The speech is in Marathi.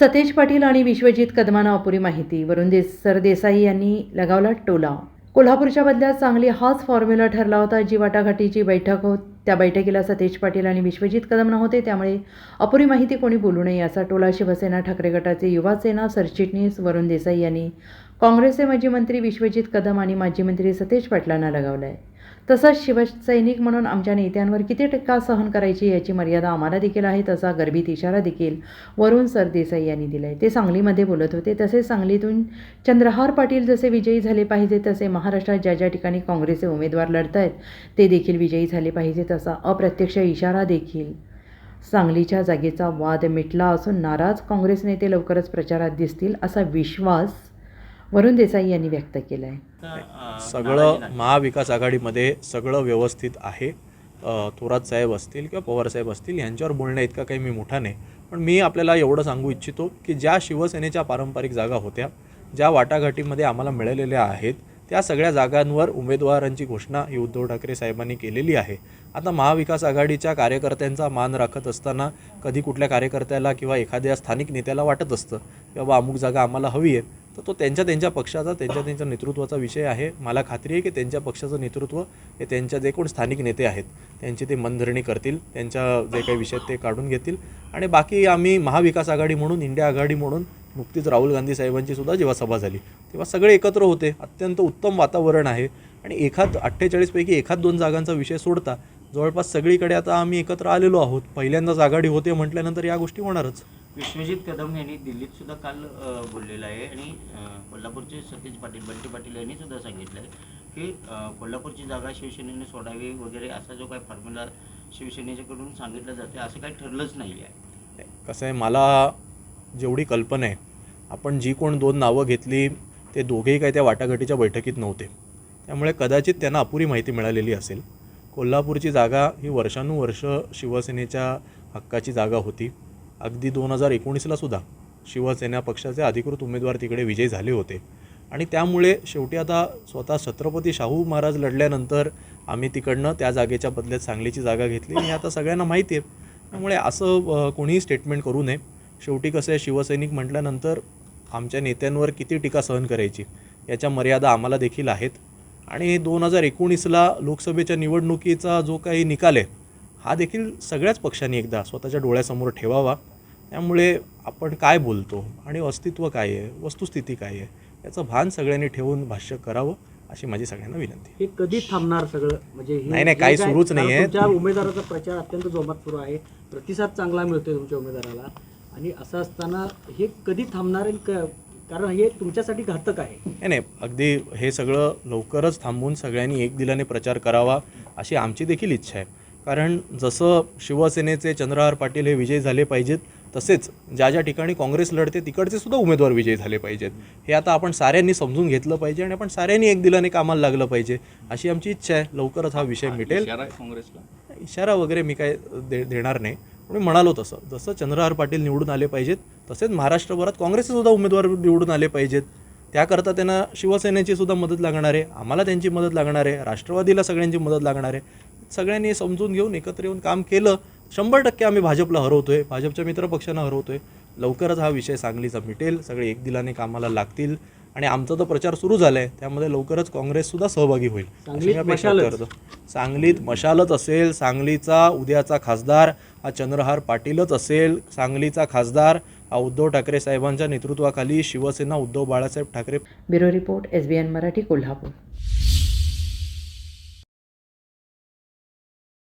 सतेज पाटील आणि विश्वजित कदमांना अपुरी माहिती. वरुण दे सरदेसाई यांनी लगावला टोला. कोल्हापूरच्या बदल्यात सांगली हाच फॉर्म्युला ठरला होता. जी वाटाघाटीची बैठक होत त्या बैठकीला सतेज पाटील आणि विश्वजित कदम नव्हते त्यामुळे अपुरी माहिती कोणी बोलू नये असा टोला शिवसेना ठाकरे गटाचे युवासेना सरचिटणीस वरुण देसाई यांनी. काँग्रेसचे माजी मंत्री विश्वजित कदम आणि माजी मंत्री सतेज पाटलांना लगावला आहे तसंच शिवसैनिक म्हणून आमच्या नेत्यांवर किती टक्का सहन करायची याची मर्यादा आम्हाला देखील आहे तसा गर्भित इशारा देखील वरुण सरदेसाई यांनी दिला आहे ते सांगलीमध्ये बोलत होते. तसेच सांगलीतून चंद्रहार पाटील जसे विजयी झाले पाहिजे तसे महाराष्ट्रात ज्या ज्या ठिकाणी काँग्रेसचे उमेदवार लढत आहेत ते देखील विजयी झाले पाहिजे तसा अप्रत्यक्ष इशारा देखील सांगलीच्या जागेचा वाद मिटला असून नाराज काँग्रेस नेते लवकरच प्रचारात दिसतील असा विश्वास वरुण देसाई यांनी व्यक्त केलं आहे सगळं महाविकास आघाडीमध्ये सगळं व्यवस्थित आहे. थोरात साहेब असतील किंवा पवार साहेब असतील यांच्यावर बोलण्या इतका काही मी मोठा नाही. पण मी आपल्याला एवढं सांगू इच्छितो की ज्या शिवसेनेच्या पारंपरिक जागा होत्या ज्या वाटाघाटीमध्ये आम्हाला मिळालेल्या आहेत त्या सगळ्या जागांवर उमेदवारांची घोषणा ही उद्धव ठाकरे साहेबांनी केलेली आहे. आता महाविकास आघाडीच्या कार्यकर्त्यांचा मान राखत असताना कधी कुठल्या कार्यकर्त्याला किंवा एखाद्या स्थानिक नेत्याला वाटत असतं की बाबा अमुक जागा आम्हाला हवी आहे. तर तो त्यांच्या त्यांच्या पक्षाचा त्यांच्या त्यांच्या नेतृत्वाचा विषय आहे. मला खात्री आहे की त्यांच्या पक्षाचं नेतृत्व हे त्यांच्या जे कोण स्थानिक नेते आहेत त्यांची ते मनधरणी करतील त्यांच्या जे काही विषय आहेत ते काढून घेतील. आणि बाकी आम्ही महाविकास आघाडी म्हणून इंडिया आघाडी म्हणून नुकतीच राहुल गांधी साहेबांची सुद्धा जेव्हा सभा झाली तेव्हा सगळे एकत्र होते. अत्यंत उत्तम वातावरण आहे. आणि एखाद अठ्ठेचाळीसपैकी एखाद दोन जागांचा विषय सोडता जवळपास सगळीकडे आता आम्ही एकत्र आलेलो आहोत. पहिल्यांदाच आघाडी होते म्हटल्यानंतर या गोष्टी होणारच. विश्वजित कदम यांनी दिल्लीत सुद्धा काल बोललेलं आहे आणि कोल्हापूरचे सतीश पाटील बंटी पाटील यांनी सुद्धा सांगितलं आहे की कोल्हापूरची जागा शिवसेनेने सोडावी वगैरे असा जो काही फॉर्म्युला शिवसेनेच्याकडून सांगितलं जाते असं काही ठरलंच नाही आहे कसं आहे मला जेवढी कल्पना आहे आपण जी कोण दोन नावं घेतली ते दोघेही काही त्या वाटाघाटीच्या बैठकीत नव्हते. त्यामुळे कदाचित त्यांना अपुरी माहिती मिळालेली असेल. कोल्हापूरची जागा ही वर्षानुवर्ष शिवसेनेच्या हक्काची जागा होती. अगदी दोन हजार एकोणीसला सुद्धा शिवसेना पक्षाचे अधिकृत उमेदवार तिकडे विजयी झाले होते. आणि त्यामुळे शेवटी आता स्वतः छत्रपती शाहू महाराज लढल्यानंतर आम्ही तिकडनं त्या जागेच्या बदल्यात सांगलीची जागा घेतली. हे आता सगळ्यांना माहिती आहे त्यामुळे असं कोणीही स्टेटमेंट करू नये. शेवटी कसं आहे शिवसैनिक म्हटल्यानंतर आमच्या नेत्यांवर किती टीका सहन करायची याच्या मर्यादा आम्हाला देखील आहेत. आणि दोन हजार एकोणीसला लोकसभेच्या निवडणुकीचा जो काही निकाल आहे हा देखील सगळ्याच पक्षांनी एकदा स्वतःच्या डोळ्यासमोर ठेवावा. त्यामुळे आपण काय बोलतो आणि अस्तित्व काय आहे वस्तुस्थिती काय आहे याचं भान सगळ्यांनी ठेवून भाष्य करावं अशी माझी सगळ्यांना विनंती. आहे. हे कधी थांबणार सगळं? म्हणजे हे- नाही, नाही, काही सुरूच नाहीये. तुमच्या उमेदवाराचा प्रचार अत्यंत जोमात सुरू आहे. प्रतिसाद चांगला मिळतोय तुमच्या उमेदवाराला. आणि असं असताना हे कधी थांबणार आहे कारण हे तुमच्यासाठी घातक आहे. नाही नाही अगदी हे सगळं लवकरच थांबवून सगळ्यांनी एक दिलाने प्रचार करावा अशी आमची देखील इच्छा आहे. कारण जसं शिवसेनेचे चंद्रहार पाटील हे विजयी झाले पाहिजेत तसेच ज्या ज्या ठिकाणी काँग्रेस लढते तिकडचे सुद्धा उमेदवार विजयी झाले पाहिजेत. हे आता आपण साऱ्यांनी समजून घेतलं पाहिजे आणि आपण साऱ्यांनी एक दिलाने कामाला लागलं पाहिजे अशी आमची इच्छा आहे. लवकरच हा विषय मिटेल. इशारा वगैरे मी काय दे देणार नाही. पण मी म्हणालो तसं. जसं चंद्रहार पाटील निवडून आले पाहिजेत तसेच महाराष्ट्रभरात काँग्रेसचे सुद्धा उमेदवार निवडून आले पाहिजेत. त्याकरता त्यांना शिवसेनेची सुद्धा मदत लागणार आहे आम्हाला त्यांची मदत लागणार आहे राष्ट्रवादीला सगळ्यांची मदत लागणार आहे. सगळ्यांनी समजून घेऊन एकत्र येऊन काम केलं शंभर टक्के आम्ही भाजपला हरवतोय भाजपच्या मित्रपक्षांना हरवतोय. लवकरच हा विषय सांगलीचा मिटेल सगळे एक दिलाने कामाला लागतील आणि आमचा तर प्रचार सुरू झाला आहे त्यामध्ये लवकरच काँग्रेससुद्धा सहभागी होईल. सांगलीत मशालच. करतो. सांगलीत मशालच असेल सांगलीचा उद्याचा खासदार हा चंद्रहार पाटीलच असेल सांगलीचा खासदार हा उद्धव ठाकरे साहेबांच्या नेतृत्वाखाली Shiv Sena Uddhav Balasaheb Thackeray. Bureau report S B N Marathi Kolhapur.